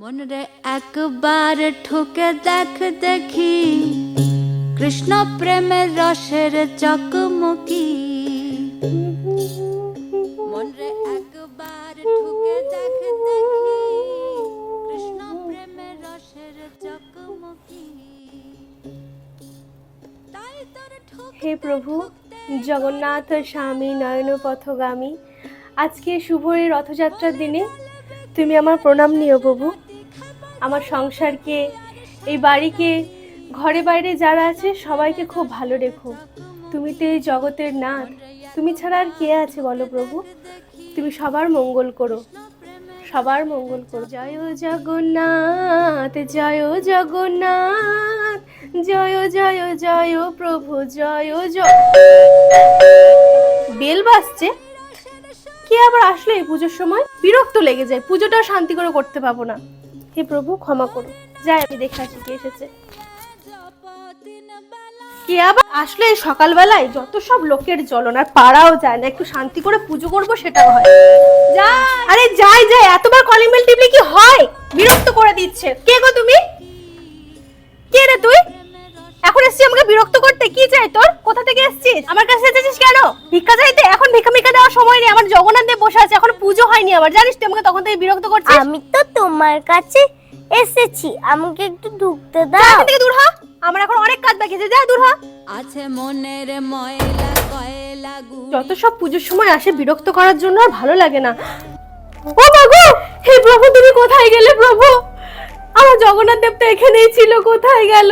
মনরে একবার ঠুকে দেখ দেখি কৃষ্ণ প্রেমের রসের চকমকি মনরে একবার ঠুকে দেখ দেখি কৃষ্ণ প্রেমের রসের চকমকি তাই তোর হে প্রভু জগন্নাথ স্বামী নয়ন পথগামী আজকে শুভ এই রথযাত্রার দিনে তুমি আমার প্রণাম নিও প্রভু। আমার সংসারকে, এই বাড়িকে, ঘরে বাইরে যারা আছে সবাইকে খুব ভালো রেখো। তুমি তো এই জগতের নাথ। তুমি ছাড়া আর কে আছে বলো প্রভু? তুমি সবার মঙ্গল করো। সবার মঙ্গল করো। জয় জগন্নাথ জয় জগন্নাথ, জয় জয় জয় প্রভু, জয় জয়। বেল বাজছে। কে আবার আসলে এই পুজোর সময়? বিরক্ত লেগে যায়। পুজোটা শান্তি করে করতে পাবো না। হে প্রভু, ক্ষমা করো যাই, আমি দেখে আসি কে এসেছে। কে আবার আসলে সকালবেলায়? যত সব লোকের জ্বলন, আর পাড়াও যায় না, একটু শান্তি করে পুজো করব সেটাও হয়। আরে যাই যাই, এতবার কলিং বেল টিপলে কি হয়? বিরক্ত করে দিচ্ছে। কে গো তুমি? কে রে তুই? এখন এসছিস আমাকে বিরক্ত করতে কি চাই তোর? কোথা থেকে এসছিস? আমার কাছে এসেছিস কেন? ভিক্ষা চাইতে? এখন ভিক্ষা ভিক্ষা দেওয়ার সময় নেই। আমার জগন্নাথ দেব বসে আছে। এখন পুজো হয়নি আমার। জানিস তুই আমাকে তখন থেকে বিরক্ত করছিস? আমি তো তোমার কাছে এসেছি। আমাকে একটু ঢুকতে দাও। এখান থেকে দূর হ। আমার এখন অনেক কাজ বাকি আছে। যা দূর হ। আছে মনের ময়লা কয়লা গু যত সব পুজোর সময় আসে বিরক্ত করার জন্য আর ভালো লাগে না। ও মাগো হে প্রভু তুমি কোথায় গেলে প্রভু? আমার জগন্নাথ দেব তো এখানেই ছিল। কোথায় গেল?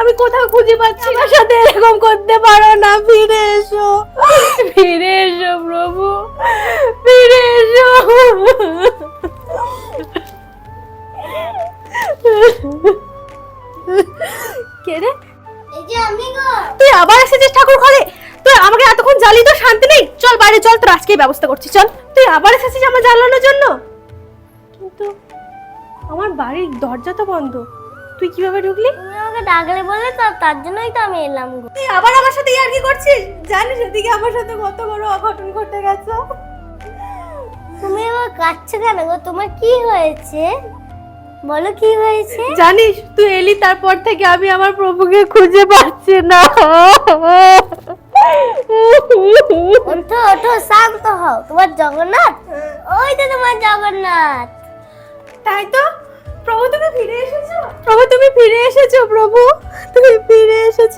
আমি কোথাও খুঁজে পাচ্ছি না সাথে এরকম করতে পারো না। ফিরে এসো। ফিরে এসো প্রভু। ফিরে এসো। কে রে? তুই আবার এসেছিস ঠাকুর ঘরে? তুই আমাকে এতক্ষণ জ্বালিয়ে তো শান্তি নেই। চল বাইরে চল তোর আজকেই ব্যবস্থা করছি। চল তুই আবার এসেছিস আমার জ্বালানোর জন্য? কিন্তু আমার বাড়ির দরজা তো বন্ধ। তুই কীভাবে ঢুকলি? তুমি আমাকে ডাকলে বলে তো তার জন্যই তো আমি এলাম গো। তুই আবার আমার সাথে ইয়ার কি করছিস? জানিস এদিকে আমার সাথে কত বড় অঘটন ঘটে গেছে। তুমি আমার কাছে কেন গো? তোমার কি হয়েছে? বলো কি হয়েছে? জানিস তুই এলি তারপর থেকে আমি আমার প্রভুকে খুঁজে পাচ্ছি না। ওঠো ওঠো শান্ত হও। তোমার জগন্নাথ? ওই তো তোমার জগন্নাথ। তাই তো? প্রভু তুমি ফিরে এসেছ? প্রভু তুমি ফিরে এসেছ, প্রভু। তুমি ফিরে এসেছ।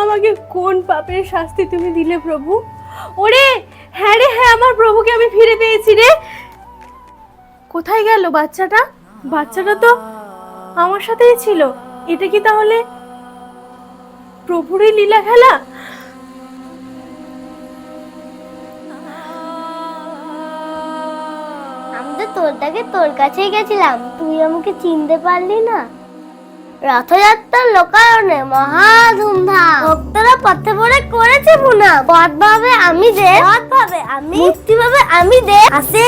আমাকে কোন পাপের শাস্তি তুমি দিলে, প্রভু? ওরে হ্যাঁ রে হ্যাঁ আমার প্রভুকে আমি ফিরে পেয়েছি রে। কোথায় গেল বাচ্চাটা? বাচ্চাটা তো আমার সাথেই ছিল। এটা কি তাহলে প্রভুরই লীলা খেলা? আমি তো তোরটাকে তোর কাছেই গেছিলাম। তুই আমাকে চিনতে পারলি না। রথযাত্রার লোকায়নে মহা ধুমধাম। ভক্তরা পথে পড়ে করেছে পুনা পথ ভাবে আমি দে পথ ভাবে আমি মুক্তি ভাবে আমি দে আসে